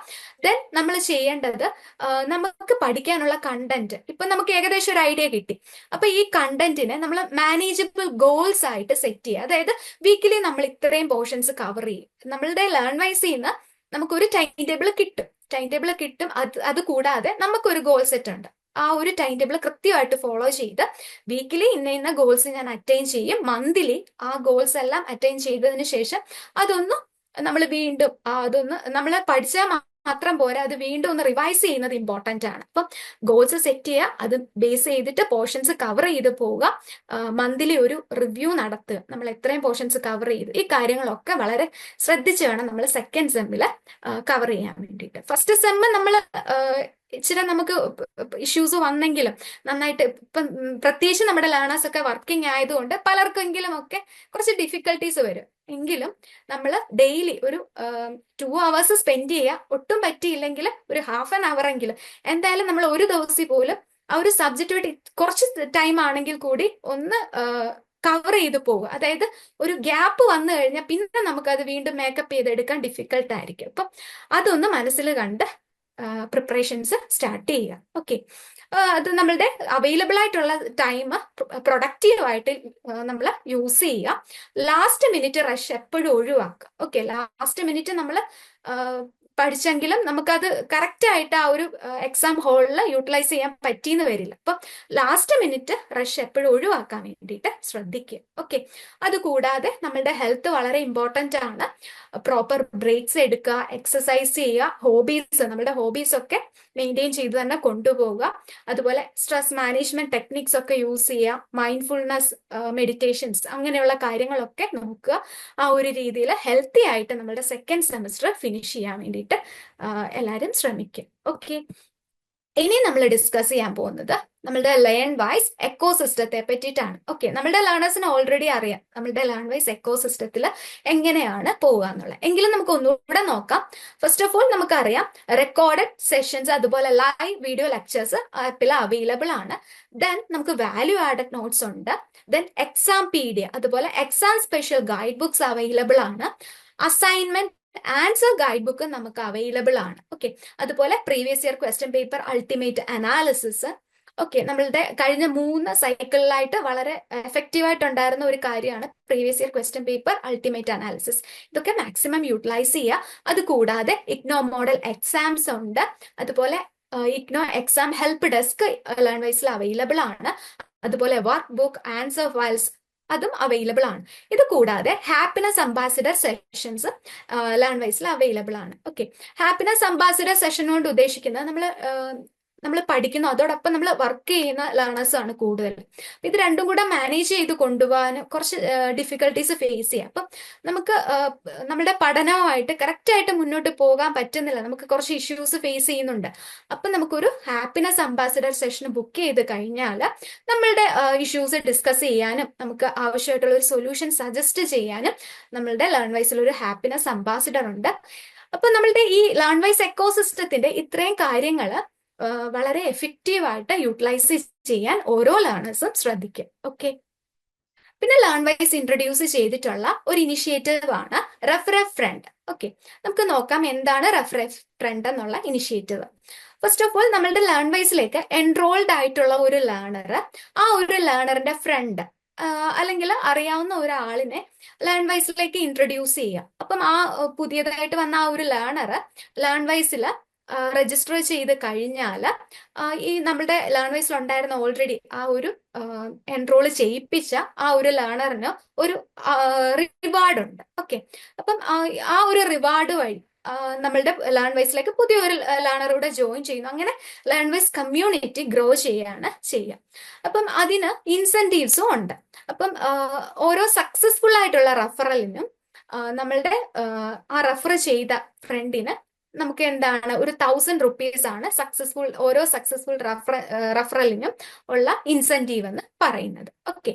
ദെൻ നമ്മൾ ചെയ്യേണ്ടത് നമുക്ക് പഠിക്കാനുള്ള കണ്ടന്റ് ഇപ്പൊ നമുക്ക് ഏകദേശം ഒരു ഐഡിയ കിട്ടി. അപ്പൊ ഈ കണ്ടന്റിനെ നമ്മൾ മാനേജബിൾ ഗോൾസ് ആയിട്ട് സെറ്റ് ചെയ്യുക. അതായത് വീക്കിലി നമ്മൾ ഇത്രയും പോർഷൻസ് കവർ ചെയ്യും. നമ്മളുടെ ലേൺ വൈസ് ചെയ്യുന്ന നമുക്കൊരു ടൈം ടേബിൾ കിട്ടും. ടൈം ടേബിൾ കിട്ടും. അത് അത് കൂടാതെ നമുക്കൊരു ഗോൾ സെറ്റ് ഉണ്ട്. ആ ഒരു ടൈം ടേബിൾ കൃത്യമായിട്ട് ഫോളോ ചെയ്ത് വീക്കിലി ഇന്ന ഇന്ന ഗോൾസ് ഞാൻ അറ്റൈൻ ചെയ്യും. മന്ത്ലി ആ ഗോൾസ് എല്ലാം അറ്റൈൻ ചെയ്തതിന് ശേഷം അതൊന്ന് നമ്മൾ വീണ്ടും അതൊന്ന് നമ്മൾ പഠിച്ചാൽ മാത്രം പോരാ അത് വീണ്ടും ഒന്ന് റിവൈസ് ചെയ്യുന്നത് ഇമ്പോർട്ടന്റ് ആണ്. അപ്പം ഗോൾസ് സെറ്റ് ചെയ്യുക അത് ബേസ് ചെയ്തിട്ട് പോർഷൻസ് കവർ ചെയ്ത് പോവുക. മന്ത്ലി ഒരു റിവ്യൂ നടത്തുക. നമ്മൾ എത്രയും പോർഷൻസ് കവർ ചെയ്ത്. ഈ കാര്യങ്ങളൊക്കെ വളരെ ശ്രദ്ധിച്ച് വേണം നമ്മൾ സെക്കൻഡ് സെമ്മിൽ കവർ ചെയ്യാൻ വേണ്ടിയിട്ട്. ഫസ്റ്റ് സെമ്മ് നമ്മൾ ഇച്ചിരി നമുക്ക് ഇഷ്യൂസ് വന്നെങ്കിലും നന്നായിട്ട് ഇപ്പം പ്രത്യേകിച്ച് നമ്മുടെ ലേണേഴ്സ് ഒക്കെ വർക്കിംഗ് ആയതുകൊണ്ട് പലർക്കെങ്കിലും ഒക്കെ കുറച്ച് ഡിഫിക്കൽട്ടീസ് വരും. എങ്കിലും നമ്മൾ ഡെയിലി ഒരു ടു അവേഴ്സ് സ്പെൻഡ് ചെയ്യുക ഒട്ടും പറ്റിയില്ലെങ്കിൽ ഒരു ഹാഫ് ആൻ അവർ എങ്കിലും എന്തായാലും നമ്മൾ ഒരു ദിവസം പോലും ആ ഒരു സബ്ജക്റ്റ് കുറച്ച് ടൈം ആണെങ്കിൽ കൂടി ഒന്ന് കവർ ചെയ്ത് പോകുക അതായത് ഒരു ഗ്യാപ്പ് വന്നു കഴിഞ്ഞാൽ പിന്നെ നമുക്കത് വീണ്ടും മേക്കപ്പ് ചെയ്തെടുക്കാൻ ഡിഫിക്കൽട്ട് ആയിരിക്കും. അപ്പം അതൊന്ന് മനസ്സിൽ കണ്ട് പ്രിപ്പറേഷൻസ് സ്റ്റാർട്ട് ചെയ്യുക. ഓക്കെ അത് നമ്മളുടെ അവൈലബിൾ ആയിട്ടുള്ള ടൈം പ്രൊഡക്റ്റീവ് ആയിട്ട് നമ്മൾ യൂസ് ചെയ്യുക. ലാസ്റ്റ് മിനിറ്റ് റഷ് എപ്പോഴും ഒഴിവാക്കുക. ഓക്കെ ലാസ്റ്റ് മിനിറ്റ് നമ്മൾ പഠിച്ചെങ്കിലും നമുക്കത് കറക്റ്റ് ആയിട്ട് ആ ഒരു എക്സാം ഹോളിൽ യൂട്ടിലൈസ് ചെയ്യാൻ പറ്റിയെന്ന് വരില്ല. അപ്പം ലാസ്റ്റ് മിനിറ്റ് റഷ് എപ്പോഴും ഒഴിവാക്കാൻ വേണ്ടിയിട്ട് ശ്രദ്ധിക്കുക. ഓക്കെ അതുകൂടാതെ നമ്മളുടെ ഹെൽത്ത് വളരെ ഇമ്പോർട്ടന്റ് ആണ്. പ്രോപ്പർ ബ്രേക്സ് എടുക്കുക എക്സസൈസ് ചെയ്യുക ഹോബീസ് നമ്മുടെ ഹോബീസ് ഒക്കെ മെയിന്റെയിൻ ചെയ്ത് തന്നെ കൊണ്ടുപോവുക. അതുപോലെ സ്ട്രെസ് മാനേജ്മെന്റ് ടെക്നിക്സ് ഒക്കെ യൂസ് ചെയ്യുക. മൈൻഡ്ഫുൾനെസ് മെഡിറ്റേഷൻസ് അങ്ങനെയുള്ള കാര്യങ്ങളൊക്കെ നോക്കുക. ആ ഒരു രീതിയിൽ ഹെൽത്തി ആയിട്ട് നമ്മുടെ സെക്കൻഡ് സെമസ്റ്റർ ഫിനിഷ് ചെയ്യാൻ വേണ്ടിയിട്ട് എല്ലാവരും ശ്രമിക്കുക. ഓക്കെ ഇനി നമ്മൾ ഡിസ്കസ് ചെയ്യാൻ പോകുന്നത് നമ്മളുടെ ലേൺ വൈസ് എക്കോ സിസ്റ്റത്തെ പറ്റിയിട്ടാണ്. ഓക്കെ നമ്മുടെ ലേണേഴ്സിന് ഓൾറെഡി അറിയാം. നമ്മളുടെ ലേൺ വൈസ് എക്കോ സിസ്റ്റത്തിൽ എങ്ങനെയാണ് പോവുക എന്നുള്ളത്. എങ്കിലും നമുക്ക് ഒന്നുകൂടെ നോക്കാം. ഫസ്റ്റ് ഓഫ് ഓൾ നമുക്കറിയാം റെക്കോർഡഡ് സെഷൻസ് അതുപോലെ ലൈവ് വീഡിയോ ലെക്ചേഴ്സ് ആപ്പിൽ അവൈലബിൾ ആണ്. ദെൻ നമുക്ക് വാല്യൂ ആഡഡ് നോട്ട്സ് ഉണ്ട്. ദെൻ എക്സാം പി ഡി അതുപോലെ exam special guide books available ആണ്. അസൈൻമെന്റ് ആൻസർ ഗൈഡ് ബുക്ക് നമുക്ക് അവൈലബിൾ ആണ്. ഓക്കെ അതുപോലെ previous year question paper ultimate analysis okay നമ്മളുടെ കഴിഞ്ഞ മൂന്ന് സൈക്കിളിലായിട്ട് വളരെ എഫക്റ്റീവ് ആയിട്ടുണ്ടായിരുന്ന ഒരു കാര്യമാണ് previous year question paper ultimate analysis ഇതൊക്കെ മാക്സിമം യൂട്ടിലൈസ് ചെയ്യുക. അത് കൂടാതെ ഇഗ്നോ മോഡൽ എക്സാംസ് ഉണ്ട്. അതുപോലെ IGNOU exam help desk Learn വൈസിൽ available ആണ്. അതുപോലെ വർക്ക് ബുക്ക് ആൻസർ ഫയൽസ് അതും അവൈലബിൾ ആണ്. ഇത് കൂടാതെ ഹാപ്പിനെസ് അംബാസിഡർ സെഷൻസ് ലേൺ വൈസിൽ അവൈലബിൾ ആണ്. ഓക്കെ ഹാപ്പിനെസ് അംബാസിഡർ സെഷൻ കൊണ്ട് ഉദ്ദേശിക്കുന്നത് നമ്മൾ നമ്മൾ പഠിക്കുന്നു അതോടൊപ്പം നമ്മൾ വർക്ക് ചെയ്യുന്ന ലേണേഴ്സ് ആണ് കൂടുതൽ ഇത് രണ്ടും കൂടെ മാനേജ് ചെയ്ത് കൊണ്ടുപോകാൻ കുറച്ച് ഡിഫിക്കൽട്ടീസ് ഫേസ് ചെയ്യാം. അപ്പം നമുക്ക് നമ്മുടെ പഠനവുമായിട്ട് കറക്റ്റ് ആയിട്ട് മുന്നോട്ട് പോകാൻ പറ്റുന്നില്ല. നമുക്ക് കുറച്ച് ഇഷ്യൂസ് ഫേസ് ചെയ്യുന്നുണ്ട്. അപ്പം നമുക്കൊരു ഹാപ്പിനെസ് അംബാസിഡർ സെഷൻ ബുക്ക് ചെയ്ത് കഴിഞ്ഞാൽ നമ്മളുടെ ഇഷ്യൂസ് ഡിസ്കസ് ചെയ്യാനും നമുക്ക് ആവശ്യമായിട്ടുള്ള ഒരു സൊല്യൂഷൻ സജസ്റ്റ് ചെയ്യാനും നമ്മളുടെ ലേൺ വൈസിൽ ഒരു ഹാപ്പിനെസ് അംബാസിഡർ ഉണ്ട്. അപ്പൊ നമ്മളുടെ ഈ ലേൺ വൈസ് എക്കോസിസ്റ്റത്തിന്റെ ഇത്രയും കാര്യങ്ങൾ വളരെ എഫക്റ്റീവായിട്ട് യൂട്ടിലൈസ് ചെയ്യാൻ ഓരോ ലേണേഴ്സും ശ്രദ്ധിക്കും. ഓക്കെ പിന്നെ ലേൺ വൈസ് ഇൻട്രൊഡ്യൂസ് ചെയ്തിട്ടുള്ള ഒരു ഇനിഷ്യേറ്റീവ് ആണ് റെഫറെ ഫ്രണ്ട് ഓക്കെ നമുക്ക് നോക്കാം എന്താണ് റെഫറെ ഫ്രണ്ട് എന്നുള്ള ഇനിഷ്യേറ്റീവ് ഫസ്റ്റ് ഓഫ് ഓൾ നമ്മളുടെ ലേൺ വൈസിലേക്ക് എൻറോൾഡ് ആയിട്ടുള്ള ഒരു ലേണർ ആ ഒരു ലേണറിന്റെ ഫ്രണ്ട് അല്ലെങ്കിൽ അറിയാവുന്ന ഒരാളിനെ ലേൺ വൈസിലേക്ക് ഇൻട്രൊഡ്യൂസ് ചെയ്യുക അപ്പം ആ പുതിയതായിട്ട് വന്ന ആ ഒരു ലേണർ ലേൺ വൈസിൽ രജിസ്റ്റർ ചെയ്ത് കഴിഞ്ഞാൽ ഈ നമ്മുടെ ലേൺ വൈസിൽ ഉണ്ടായിരുന്ന ഓൾറെഡി ആ ഒരു എൻറോൾ ചെയ്യിപ്പിച്ച ആ ഒരു ലേണറിന് ഒരു റിവാർഡ് ഉണ്ട്. ഓക്കെ അപ്പം ആ ഒരു റിവാർഡ് വഴി നമ്മളുടെ ലേൺ വൈസിലേക്ക് പുതിയൊരു ലേണറൂടെ ജോയിൻ ചെയ്യുന്നു. അങ്ങനെ ലേൺ വൈസ് കമ്മ്യൂണിറ്റി ഗ്രോ ചെയ്യാണ് ചെയ്യുക. അപ്പം അതിന് ഇൻസെന്റീവ്സും ഉണ്ട്. അപ്പം ഓരോ സക്സസ്ഫുൾ ആയിട്ടുള്ള റഫറലിനും നമ്മളുടെ ആ റെഫർ ചെയ്ത ഫ്രണ്ടിന് നമുക്ക് എന്താണ് ഒരു തൗസൻഡ് റുപ്പീസ് ആണ് സക്സസ്ഫുൾ ഓരോ സക്സസ്ഫുൾ റഫറ റഫറലിനും ഉള്ള ഇൻസെന്റീവ് എന്ന് പറയുന്നത്. ഓക്കെ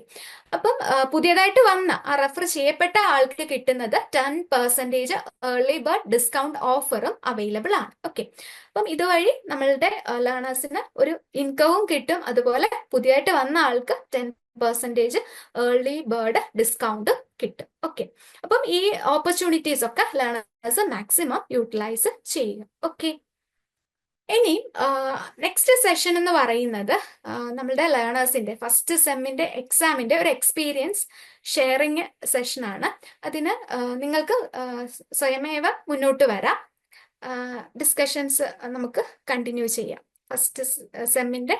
അപ്പം പുതിയതായിട്ട് വന്ന ആ റെഫർ ചെയ്യപ്പെട്ട ആൾക്ക് കിട്ടുന്നത് ten percentage early bird discount ഓഫറും അവൈലബിൾ ആണ്. ഓക്കെ അപ്പം ഇതുവഴി നമ്മളുടെ ലേണേഴ്സിന് ഒരു ഇൻകവും കിട്ടും. അതുപോലെ പുതിയതായിട്ട് വന്ന ആൾക്ക് ten percentage early bird discount കിട്ടും. ഓക്കെ അപ്പം ഈ ഓപ്പർച്യൂണിറ്റീസ് ഒക്കെ ലേണേഴ്സ് മാക്സിമം യൂട്ടിലൈസ് ചെയ്യുക ഓക്കെ ഇനി നെക്സ്റ്റ് സെഷൻ എന്ന് പറയുന്നത് നമ്മളുടെ ലേണേഴ്സിന്റെ ഫസ്റ്റ് സെമ്മിന്റെ എക്സാമിന്റെ ഒരു എക്സ്പീരിയൻസ് ഷെയറിങ് സെഷനാണ് അതിന് നിങ്ങൾക്ക് സ്വയമേവ മുന്നോട്ട് വരാം. ഡിസ്കഷൻസ് നമുക്ക് കണ്ടിന്യൂ ചെയ്യാം. ഫസ്റ്റ് സെമ്മിന്റെ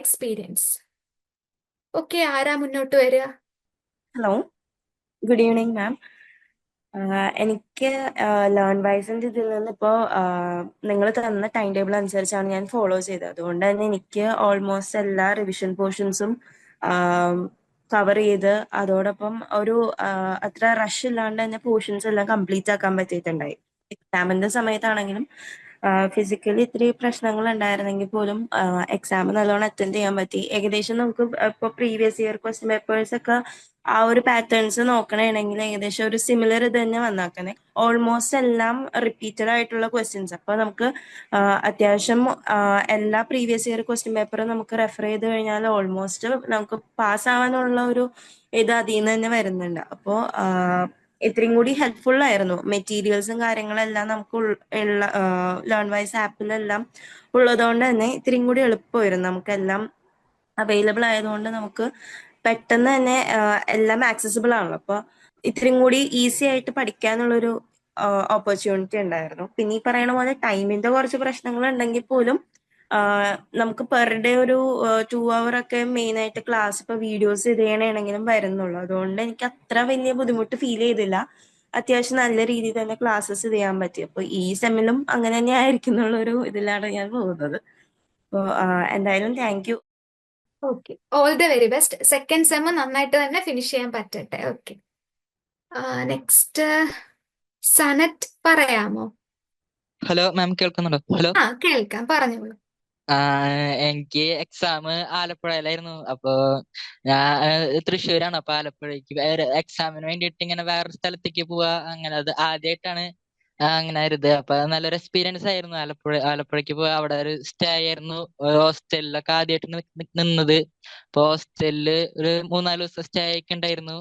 എക്സ്പീരിയൻസ് ഓക്കെ ആരാ മുന്നോട്ട് വരിക? ഹലോ ഗുഡ് ഈവനിങ് മാം എനിക്ക് ലേൺ വൈസിന്റെ ഇതിൽ നിന്ന് ഇപ്പോൾ നിങ്ങൾ തന്ന ടൈം ടേബിൾ അനുസരിച്ചാണ് ഞാൻ ഫോളോ ചെയ്തത്. അതുകൊണ്ട് തന്നെ എനിക്ക് ഓൾമോസ്റ്റ് എല്ലാ റിവിഷൻ പോർഷൻസും കവർ ചെയ്ത് അതോടൊപ്പം ഒരു അത്ര റഷ് ഇല്ലാണ്ട് തന്നെ പോർഷൻസ് എല്ലാം കംപ്ലീറ്റ് ആക്കാൻ പറ്റിയിട്ടുണ്ടായി. എക്സാമിന്റെ സമയത്താണെങ്കിലും ഫിസിക്കലി ഇത്തിരി പ്രശ്നങ്ങൾ ഉണ്ടായിരുന്നെങ്കിൽ പോലും എക്സാം നല്ലോണം അറ്റൻഡ് ചെയ്യാൻ പറ്റി. ഏകദേശം നമുക്ക് ഇപ്പോൾ പ്രീവിയസ് ഇയർ ക്വസ്റ്റ്യൻ പേപ്പേഴ്സ് ഒക്കെ ആ ഒരു പാറ്റേൺസ് നോക്കണമെങ്കിൽ ഏകദേശം ഒരു സിമിലർ ഇത് തന്നെ വന്നാക്കണേ. ഓൾമോസ്റ്റ് എല്ലാം റിപ്പീറ്റഡ് ആയിട്ടുള്ള ക്വസ്റ്റ്യൻസ് അപ്പോൾ നമുക്ക് അത്യാവശ്യം എല്ലാ പ്രീവിയസ് ഇയർ ക്വസ്റ്റ്യൻ പേപ്പറും നമുക്ക് റെഫർ ചെയ്ത് കഴിഞ്ഞാൽ ഓൾമോസ്റ്റ് നമുക്ക് പാസ് ആവാനുള്ള ഒരു ഇത് അതിൽ നിന്ന് തന്നെ വരുന്നുണ്ട്. അപ്പോൾ ഇത്രയും കൂടി ഹെൽപ്ഫുൾ ആയിരുന്നു. മെറ്റീരിയൽസും കാര്യങ്ങളെല്ലാം നമുക്ക് ഉള്ള ലേൺ വൈസ് ആപ്പിലെല്ലാം ഉള്ളതുകൊണ്ട് തന്നെ ഇത്രയും കൂടി എളുപ്പമായിരുന്നു. നമുക്കെല്ലാം അവൈലബിൾ ആയതുകൊണ്ട് നമുക്ക് പെട്ടെന്ന് തന്നെ എല്ലാം ആക്സസിബിൾ ആണല്ലോ. അപ്പൊ ഇത്രയും കൂടി ഈസി ആയിട്ട് പഠിക്കാനുള്ളൊരു ഓപ്പർച്യൂണിറ്റി ഉണ്ടായിരുന്നു. പിന്നെ ഈ പറയണ പോലെ ടൈമിന്റെ കുറച്ച് പ്രശ്നങ്ങൾ ഉണ്ടെങ്കിൽ പോലും നമുക്ക് പെർ ഡേ ഒരു ടു അവർ ഒക്കെ മെയിൻ ആയിട്ട് ക്ലാസ് ഇപ്പൊ വീഡിയോസ് ചെയ്യണമെങ്കിലും വരുന്നുള്ളൂ. അതുകൊണ്ട് എനിക്ക് അത്ര വലിയ ബുദ്ധിമുട്ട് ഫീൽ ചെയ്തില്ല. അത്യാവശ്യം നല്ല രീതിയിൽ തന്നെ ക്ലാസ്സസ് ചെയ്യാൻ പറ്റി. അപ്പൊ ഈ സെമ്മിലും അങ്ങനെ തന്നെ ആയിരിക്കും എന്നുള്ളൊരു ഇതിലാണ് ഞാൻ പോകുന്നത്. അപ്പോൾ എന്തായാലും thank you okay all the very best second sem നന്നായിട്ട് തന്നെ ഫിനിഷ് ചെയ്യാൻ പറ്റട്ടെ. ഓക്കെ നെക്സ്റ്റ് സനറ്റ് പറയാമോ? ഹലോ മാം കേൾക്കുന്നുണ്ടോ? ഹലോ ആ കേൾക്കാം. പറഞ്ഞോളൂ. എനിക്ക് എക്സാം ആലപ്പുഴയിലായിരുന്നു. അപ്പൊ ഞാൻ തൃശ്ശൂരാണ്. അപ്പൊ ആലപ്പുഴയ്ക്ക് എക്സാമിന് വേണ്ടിയിട്ട് ഇങ്ങനെ വേറെ സ്ഥലത്തേക്ക് പോവാ. അങ്ങനെ അത് ആദ്യമായിട്ടാണ് അങ്ങനെ ആയിരുന്നത് അപ്പൊ നല്ലൊരു എക്സ്പീരിയൻസ് ആയിരുന്നു ആലപ്പുഴ ആലപ്പുഴയ്ക്ക് പോയി അവിടെ ഒരു സ്റ്റേ ആയിരുന്നു. ഹോസ്റ്റലിലൊക്കെ ആദ്യമായിട്ട് നിന്നത്. അപ്പൊ ഹോസ്റ്റലിൽ ഒരു മൂന്നാൽ ദിവസം സ്റ്റേ ഒക്കെ ഉണ്ടായിരുന്നു.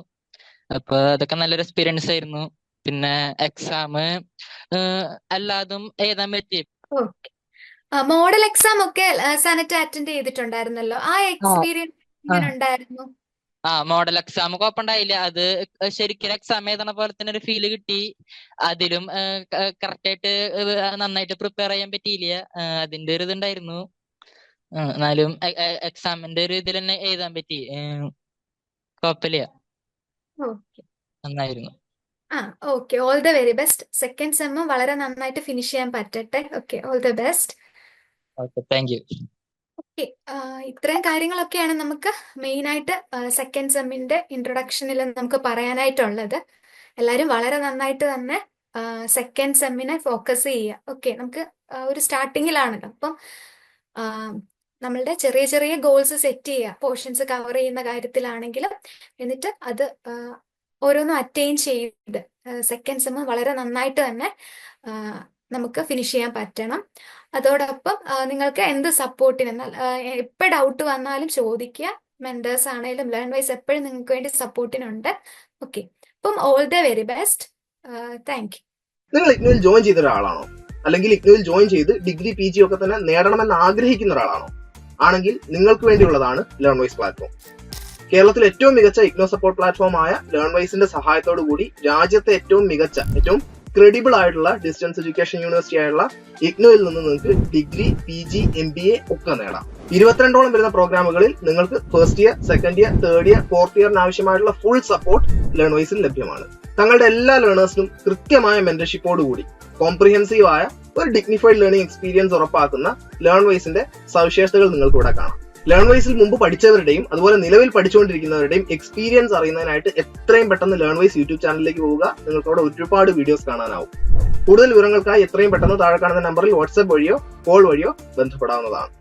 അപ്പൊ അതൊക്കെ നല്ലൊരു എക്സ്പീരിയൻസ് ആയിരുന്നു. പിന്നെ എക്സാം എല്ലാതും എഴുതാൻ പറ്റി. മോഡൽ എക്സാം ഒക്കെ സനറ്റ് അറ്റൻഡ് ചെയ്തിട്ടുണ്ടായിരുന്നല്ലോ. ആ എക്സ്പീരിയൻസ് എങ്ങനെ ഉണ്ടായിരുന്നു ആ മോഡൽ എക്സാം കുഴപ്പമുണ്ടായില്ല. അത് ശരിക്കും എക്സാം എഴുതണ പോലെ തന്നെ ഒരു ഫീൽ കിട്ടി. അതിലും കറക്റ്റ് ആയിട്ട് നന്നായിട്ട് പ്രിപ്പയർ ചെയ്യാൻ പറ്റിയില്ല. അതിന്റെ ഒരു ഇതുണ്ടായിരുന്നു. എന്നാലും എക്സാമിന്റെ ഒരു ഇതിൽ തന്നെ എഴുതാൻ പറ്റി. കുഴപ്പമില്ല. നന്നായിരുന്നു. ആ okay. All the very best second സെമ്മും വളരെ നന്നായിട്ട് ഫിനിഷ് ചെയ്യാൻ പറ്റട്ടെ. ഓക്കെ ഓൾ ദ ബെസ്റ്റ് ഇത്രയും കാര്യങ്ങളൊക്കെയാണ് നമുക്ക് മെയിൻ ആയിട്ട് സെക്കൻഡ് സെമ്മിന്റെ ഇൻട്രൊഡക്ഷനിൽ നമുക്ക് പറയാനായിട്ടുള്ളത്. എല്ലാരും വളരെ നന്നായിട്ട് തന്നെ സെക്കൻഡ് സെമ്മിനെ ഫോക്കസ് ചെയ്യുക. ഓക്കെ നമുക്ക് ഒരു സ്റ്റാർട്ടിങ്ങിലാണല്ലോ അപ്പം നമ്മളുടെ ചെറിയ ചെറിയ ഗോൾസ് സെറ്റ് ചെയ്യുക. പോർഷൻസ് കവർ ചെയ്യുന്ന കാര്യത്തിലാണെങ്കിലും എന്നിട്ട് അത് ഓരോന്നും അറ്റൈൻ ചെയ്ത് സെക്കൻഡ് സെമ്മ് വളരെ നന്നായിട്ട് തന്നെ നമുക്ക് ഫിനിഷ് ചെയ്യാൻ പറ്റണം. അതോടൊപ്പം നിങ്ങൾക്ക് എന്ത് സപ്പോർട്ടിന് എപ്പോൾ ഡൗട്ട് വന്നാലും ചോദിക്കുക. മെന്റേഴ്സ് ആണെങ്കിലും ലേൺ വൈസ് എപ്പോഴും നിങ്ങൾക്ക് വേണ്ടി സപ്പോർട്ടിനുണ്ട് ഓക്കെ അപ്പം all the very best thank you നിങ്ങൾ ഇഗ്നോയിൽ ജോയിൻ ചെയ്ത ഒരാളാണോ? അല്ലെങ്കിൽ ഇഗ്നോയിൽ ജോയിൻ ചെയ്ത് ഡിഗ്രി പി ജി ഒക്കെ തന്നെ നേടണമെന്ന് ആഗ്രഹിക്കുന്ന ഒരാളാണോ? ആണെങ്കിൽ നിങ്ങൾക്ക് വേണ്ടിയുള്ളതാണ് ലേൺ വൈസ് പ്ലാറ്റ്ഫോം കേരളത്തിലെ ഏറ്റവും മികച്ച ഇഗ്നോ സപ്പോർട്ട് പ്ലാറ്റ്ഫോം ആയ ലേൺ വൈസിന്റെ സഹായത്തോടു കൂടി രാജ്യത്തെ ഏറ്റവും മികച്ച ഏറ്റവും ക്രെഡിബിൾ ആയിട്ടുള്ള ഡിസ്റ്റൻസ് എഡ്യൂക്കേഷൻ യൂണിവേഴ്സിറ്റി ആയിട്ടുള്ള ഇഗ്നോയിൽ നിന്ന് നിങ്ങൾക്ക് degree P G M B A ഒക്കെ നേടാം. ഇരുപത്തിരണ്ടോളം വരുന്ന പ്രോഗ്രാമുകളിൽ നിങ്ങൾക്ക് first year second year third year fourth ഇയറിന് ആവശ്യമായിട്ടുള്ള ഫുൾ സപ്പോർട്ട് ലേണേഴ്സിൽ ലഭ്യമാണ്. തങ്ങളുടെ എല്ലാ ലേണേഴ്സിനും കൃത്യമായ മെന്റർഷിപ്പോടുകൂടി കോംപ്രിഹെൻസീവ് ആയ ഒരു ഡിഗ്നിഫൈഡ് ലേണിംഗ് എക്സ്പീരിയൻസ് ഉറപ്പാക്കുന്ന ലേൺ വൈസിന്റെ സവിശേഷതകൾ നിങ്ങൾക്ക് ഇവിടെ കാണാം. ലേൺ വൈസിൽ മുമ്പ് പഠിച്ചവരുടെയും അതുപോലെ നിലവിൽ പഠിച്ചുകൊണ്ടിരിക്കുന്നവരുടെയും എക്സ്പീരിയൻസ് അറിയുന്നതിനായിട്ട് എത്രയും പെട്ടെന്ന് ലേൺ വൈസ് യൂട്യൂബ് ചാനലിലേക്ക് പോവുക. നിങ്ങൾക്ക് അവിടെ ഒരുപാട് വീഡിയോസ് കാണാനാവും. കൂടുതൽ വിവരങ്ങൾക്കായി എത്രയും പെട്ടെന്ന് താഴെ കാണുന്ന നമ്പറിൽ വാട്സ്ആപ്പ് വഴിയോ കോൾ വഴിയോ ബന്ധപ്പെടാവുന്നതാണ്.